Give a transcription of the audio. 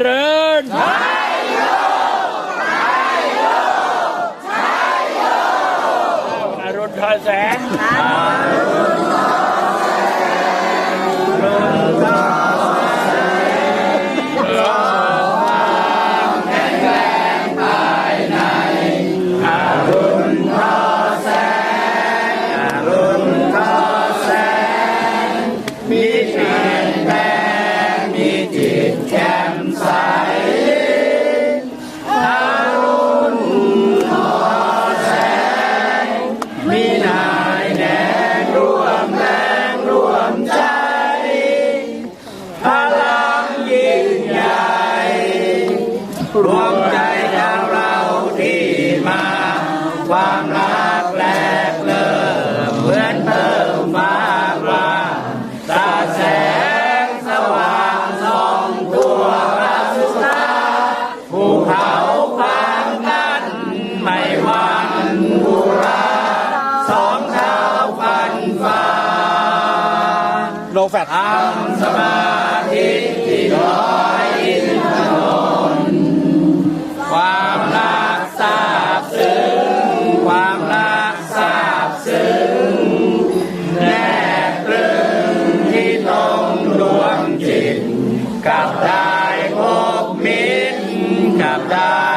ત્રણ રોઢા છે มีนายแนงรวมแรงรวมใจ พลังยิ่งใหญ่ รวมใจชาวเราที่มา ความรัก โนแฟตทำสมาธิที่ลอยอินทนนความรักทราบซึ้งความรักทราบซึ้งแน่ตรึงที่ตรงดวงจิตกับได้พบมิตรกับได้